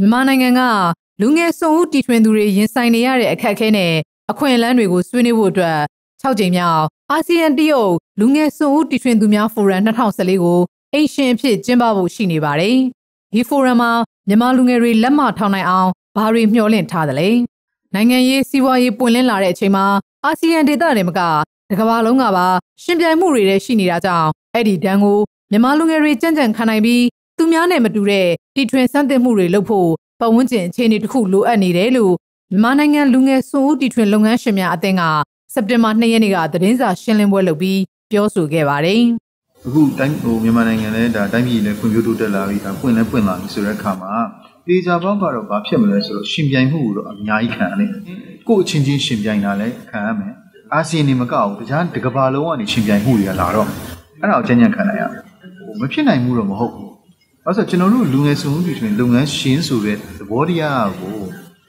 မြန်မာနိုင်ငံကလူငယ်စုံဦးတီထွင်သူတွေရင်ဆိုင်နေရတဲ့အခက်အခဲနဲ့အခွင့်အလမ်းတွေကိုဆွေးနွေးဖို့အတွက်6ကြိမ်မြောက်အာဆီယံတရုတ်လူငယ်စုံဦးတီထွင်သူများဖိုရမ်2014ကိုအိမ်ရှင်အဖြစ်ကျင်းပဖို့ရှိနေပါတယ်။ဒီဖိုရမ်မှာမြန်မာလူငယ်တွေလက်မထောင်နိုင်အောင်ဘာတွေမျှော်လင့်ထားသလဲ။နိုင်ငံရေးစီးပွားရေးပွင့်လင်းလာတဲ့အချိန်မှာအာဆီယံဒေသတွေမကတကမ္ဘာလုံးကပါရှင်ပြိုင်မှုတွေလည်းရှိနေတာကြောင့်အဲ့ဒီဒဏ်ကိုမြန်မာလူငယ်တွေကြံ့ကြံ့ခံနိုင်ပြီး သူများနဲ့မတူတဲ့တီထွင်စမ်းသစ်မှုတွေလုပ်ဖို့ပတ်ဝန်းကျင်အခြေအနေတစ်ခုလိုအပ်နေတယ်လို့မြန်မာနိုင်ငံလူငယ်စွန်ဦးတီထွင်လုပ်ငန်းရှင်များအသင်းကစက်တင်ဘာ2ရက်နေ့ကသတင်းစာရှင်းလင်းပွဲလုပ်ပြီးပြောဆိုခဲ့ပါတယ်။အခုတိုင်းဟိုမြန်မာနိုင်ငံလည်းဒါတိုင်းပြည်လည်းဖွံ့ဖြိုးတိုးတက်လာပြီဒါပွင့်လည်းပွင့်လာပြီဆိုတဲ့အခါမှာတေချာပေါက်ကတော့ဘာဖြစ်မလဲဆိုတော့ရှင်ပြိုင်မှုကိုတော့အများကြီးခံရလိမ့်မယ်။ကို့အချင်းချင်းရှင်ပြိုင်တာလည်းခံရမယ်။အာဆီယံနေမကဘူးတခြားတစ်ကမ္ဘာလုံးကနေရှင်ပြိုင်မှုတွေကလာတော့အဲ့ဒါကိုကြံ့ကြံ့ခံနိုင်ရမယ်။ဟိုမဖြစ်နိုင်မှုတော့မဟုတ်ဘူး။ အဲ့ဆိုကျွန်တော်တို့လူငယ်စုံမှုတွေဆိုရင်လုပ်ငန်းရှင်းဆိုတဲ့သဘောတရားကို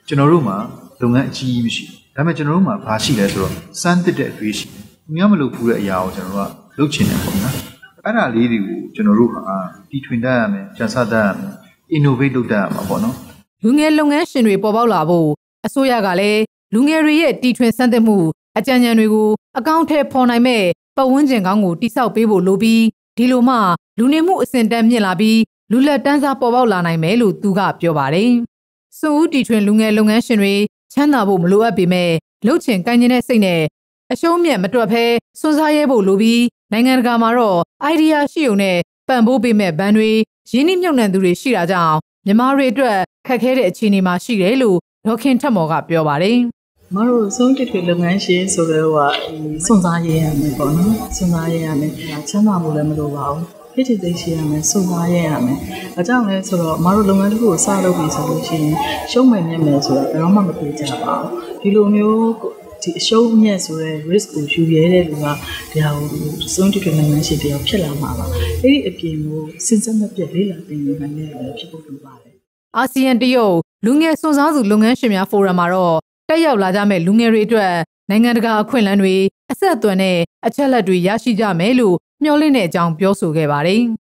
ကျွန်တော်တို့မှာလုပ်ငန်းအကြီးကြီးမရှိဘူးဒါပေမဲ့ကျွန်တော်တို့မှာဘာရှိလဲဆိုတော့စမ်းသစ်တဲ့အတွေ့အရှိတယ်။များမလုပ်ဘူးတဲ့အရာကိုကျွန်တော်တို့ကလုပ်ချင်တယ်ပေါ့နော်။အဲ့ဒါလေးတွေကိုကျွန်တော်တို့ဟာတီထွင်တတ်ရမယ်၊ကြံစတတ်ရမယ်။ innovate လုပ်တတ်ရမှာပေါ့နော်။လူငယ်လုပ်ငန်းရှင်တွေပေါ်ပေါက်လာဖို့အစိုးရကလည်းလူငယ်တွေရဲ့တီထွင်စမ်းသစ်မှုအကြံဉာဏ်တွေကိုအကောင့်ထဲပေါ်နိုင်မဲ့ပတ်ဝန်းကျင်ကောင်းကိုတိစောက်ပေးဖို့လိုပြီးဒီလိုမှလူနေမှုအဆင့်တန်းမြင့်လာပြီး လူလက်တန်းစားပေါ်ပေါက်လာနိုင်မယ်လို့သူကပြောပါတယ်။စွန်ဦးတီထွင်လူငယ်လုပ်ငန်းရှင်တွေချမ်းသာဖို့မလိုအပ်ပေမဲ့လှုပ်ချင်ကန့်ကျင်တဲ့စိတ်နဲ့အရှုံးမြတ်မတွက်ဖဲစွန့်စားရဲဖို့လိုပြီးနိုင်ငံတကာမှာတော့ idea ရှိုံနဲ့ပံ့ပိုးပေးမဲ့ဘဏ်တွေရင်းနှီးမြှုပ်နှံသူတွေရှိတာကြောင့်မြန်မာတွေအတွက်ခက်ခဲတဲ့အခြေအနေမှာရှိတယ်လို့ဒေါခင်ထက်မော်ကပြောပါတယ်မတို့ဆုံးတထွေလုပ်ငန်းရှင်ဆိုတော့ဟိုစွန့်စားရရမယ်ပေါ့နော်စွန့်စားရရမယ်ချမ်းသာဖို့လည်းမလိုပါဘူး ဖြစ်တည်သိရှိရမယ်စွန့်စားရရမယ်အကြောင်းလဲဆိုတော့မတို့လုပ်ငန်းတစ်ခုကိုစလုပ်ပြီဆိုလို့ရှိရင်ရှုံးမယ်မြတ်မယ်ဆိုတာဘယ်တော့မှမပြေကြပါဘူးဒီလိုမျိုးဒီအရှုံးအမြတ်ဆိုတဲ့ risk ကိုယူရဲတဲ့လူကဒါကိုစွန့်တထွေလုပ်ငန်းရှင်တယောက်ဖြစ်လာမှာပါအဲ့ဒီအပြင်ကိုစဉ်ဆက်မပြတ်လေးလာတင်နေနိုင်တဲ့ဖြစ်ဖို့လိုပါတယ်အာဆီယံတရုတ်လူငယ်စွန်စားစုလုပ်ငန်းရှင်များဖိုရမ်မှာတော့တက်ရောက်လာကြမဲ့လူငယ်တွေအတွက်နိုင်ငံတကာအခွင့်အလမ်းတွေအ ဆက်အသွယ်နဲ့အချက်လက်တွေရရှိကြမယ်လို့မျှော်လင့်တဲ့အကြောင်းပြောဆိုခဲ့ပါတယ်။